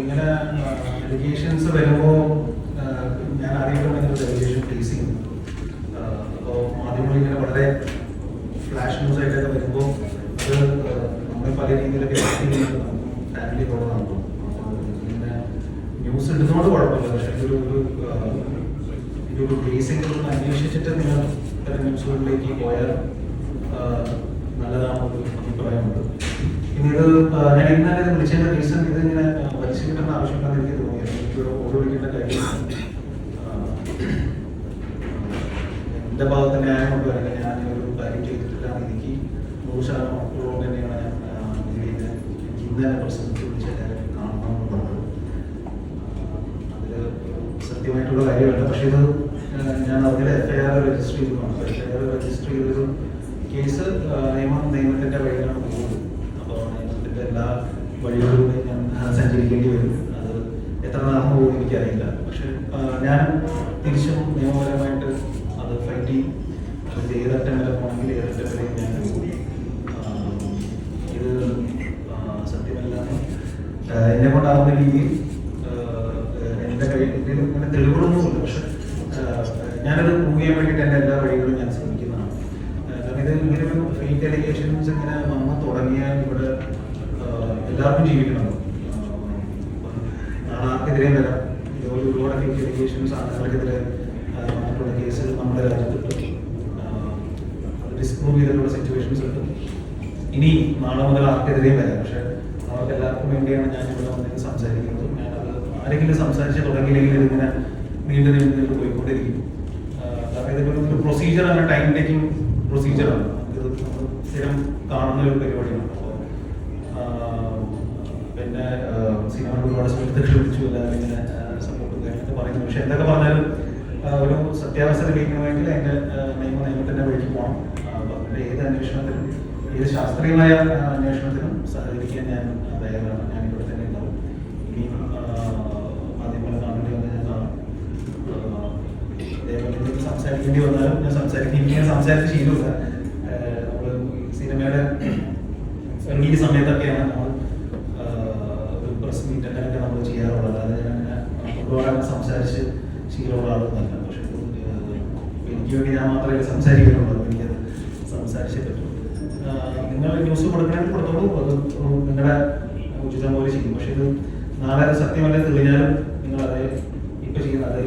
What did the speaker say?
ഇങ്ങനെ അലിഗേഷൻസ് വരുമ്പോൾ ഞാൻ ഇങ്ങനെ അലിഗേഷൻ ചെയ്യുന്നത് അപ്പോൾ മാധ്യമങ്ങൾ ഇങ്ങനെ വളരെ ഫ്ലാഷ് ന്യൂസ് ആയിട്ടൊക്കെ വരുമ്പോൾ അത് നമ്മൾ പല രീതിയിലൊക്കെ ഫാമിലി പ്രോബ്ലമാണ് പിന്നെ ന്യൂസ് ഇടുന്നതുകൊണ്ട് കുഴപ്പമില്ല. പക്ഷെ ഒരു ഒരു ഇതൊരു ബേസിക് ഒന്ന് അന്വേഷിച്ചിട്ട് നിങ്ങൾ ന്യൂസുകളിലേക്ക് പോയാൽ നല്ലതാണെന്നൊരു അഭിപ്രായമുണ്ട്. ഇത് ഞാൻ ഇന്നലെ ഇത് വിളിച്ചതിന്റെ റീസൺ ഇത് ഇങ്ങനെ പരിശീലിക്കേണ്ട ആവശ്യമുണ്ടെന്ന് എനിക്ക് തോന്നിയത് എനിക്ക് ഓർഡർ വിളിക്കേണ്ട കാര്യം ആ, എന്റെ ഭാഗത്ത് ന്യായം കൊണ്ട് വരട്ടെ ഞാൻ ഒരു കാര്യം ചെയ്തിട്ടില്ല എനിക്ക് നൂറ് ശതമാനം ഉറപ്പുള്ളത് തന്നെയാണ് ഞാൻ ഇതിനെ എനിക്ക് ഇന്ന് തന്നെ പ്രസംഗിച്ച് വിളിച്ച കാര്യം കാണണമെന്ന് പറഞ്ഞത് അതിൽ സത്യമായിട്ടുള്ള കാര്യമല്ല. പക്ഷേ ഇത് ഞാൻ അതിൽ എഫ് ഐ ആർ രജിസ്റ്റർ ചെയ്തതാണ്. എഫ് ഐ ആർ രജിസ്റ്റർ ചെയ്തൊരു കേസ് വഴികളിലൂടെ ഞാൻ സഞ്ചരിക്കേണ്ടി വരും അത് എത്ര നാളം പോകും എനിക്കറിയില്ല. പക്ഷെ ഞാൻ തിരിച്ചും നിയമപരമായിട്ട് അത് ഫൈറ്റ് ചെയ്യും. അത് ഏതറ്റം വരെ പോകണമെങ്കിൽ ഏതറ്റം വരെ ഞാൻ ഇത് സത്യമല്ലാതെ സത്യമല്ല എന്നെ കൊണ്ടാകുന്ന രീതിയിൽ എന്റെ കയ്യിൽ ഇങ്ങനെ തെളിവുകളൊന്നുമില്ല. പക്ഷെ ഞാനത് പ്രൂവ് വേണ്ടിയിട്ട് എന്റെ എല്ലാ വഴികളും ഞാൻ ശ്രമിക്കുന്നതാണ്. കാരണം ഇത് ഇങ്ങനെ ഒരു ഫേക്ക് അലിഗേഷൻസ് ഇങ്ങനെ എല്ലാവർക്കും ജീവിക്കണം നാളെ ആർക്കെതിരെയും വരാം. ഇതുപോലെ ഒരുപാട് ഫേക്ക് അലിഗേഷൻസ് ആളുകൾക്കെതിരെ കേസുകൾ നമ്മുടെ രാജ്യത്തുണ്ട് ഡിസ്പ്രൂവ് ചെയ്തിട്ടുള്ള സിറ്റുവേഷൻസ് ഉണ്ട്. ഇനി നാളെ മുതൽ ആർക്കെതിരെയും വരാം. പക്ഷെ അവർക്ക് എല്ലാവർക്കും വേണ്ടിയാണ് ഞാൻ ഇവിടെ വന്നിട്ട് സംസാരിക്കുന്നത്. ഞാനത് ആരെങ്കിലും സംസാരിച്ച് തുടങ്ങിയില്ലെങ്കിൽ ഇതിങ്ങനെ നീണ്ടു നീണ്ടു പോയിക്കൊണ്ടിരിക്കും. കാരണം ഇതൊക്കെ ഒരു പ്രൊസീജിയറാണ് ടൈം ടേക്കിംഗ് പ്രൊസീജിയറാണ് ഇത് സ്ഥിരം കാണുന്ന ഒരു പരിപാടിയാണ്. അപ്പോൾ പിന്നെ സിനിമ ഒരുപാട് സുഹൃത്തുക്കൾ വിളിച്ചു എല്ലാവരും ഇങ്ങനെ സപ്പോർട്ടും കാര്യങ്ങളൊക്കെ പറയുന്നു. പക്ഷെ എന്തൊക്കെ പറഞ്ഞാലും ഒരു സത്യാവസ്ഥ തെളിയിക്കണമെങ്കിൽ അതിന്റെ നിയമ നിയമത്തിന്റെ വഴിക്ക് പോകണം. അപ്പൊ ഏത് അന്വേഷണത്തിനും ഏത് ശാസ്ത്രീയമായ അന്വേഷണത്തിനും സഹകരിക്കാൻ ഞാൻ തയ്യാറാണ്. ഞാൻ ഇവിടെ തന്നെ ഉണ്ടാവും. ഇനിയും അതേപോലെ കാണേണ്ടി വന്നാൽ ഞാൻ കാണും. ആ, സംസാരിക്കേണ്ടി വന്നാലും ഞാൻ സംസാരിക്കും. ഇനി ഞാൻ സംസാരിച്ച് ശീലമില്ല. നമ്മൾ സിനിമയുടെ സംഗീത സമയത്തൊക്കെയാണ് നമ്മൾ ഇന്റർനെറ്റ് നമ്മൾ ചെയ്യാറുള്ളത്. അല്ലാതെ ഞാൻ സംസാരിച്ച് ശീലമുള്ള ആളൊന്നുമല്ല. പക്ഷെ എനിക്ക് വേണ്ടി ഞാൻ മാത്രമേ സംസാരിക്കുന്നുള്ളൂ. എനിക്കത് സംസാരിച്ചേ പറ്റുള്ളൂ നിങ്ങൾ ന്യൂസ് കൊടുക്കണമെങ്കിൽ കൊടുത്തോളൂ. അത് നിങ്ങളുടെ ഉചിതം പോലെ ചെയ്യും. പക്ഷെ ഇത് നാളെ സത്യമല്ല തെളിഞ്ഞാലും നിങ്ങൾ അതേ ഇപ്പം ചെയ്യുന്ന അതേ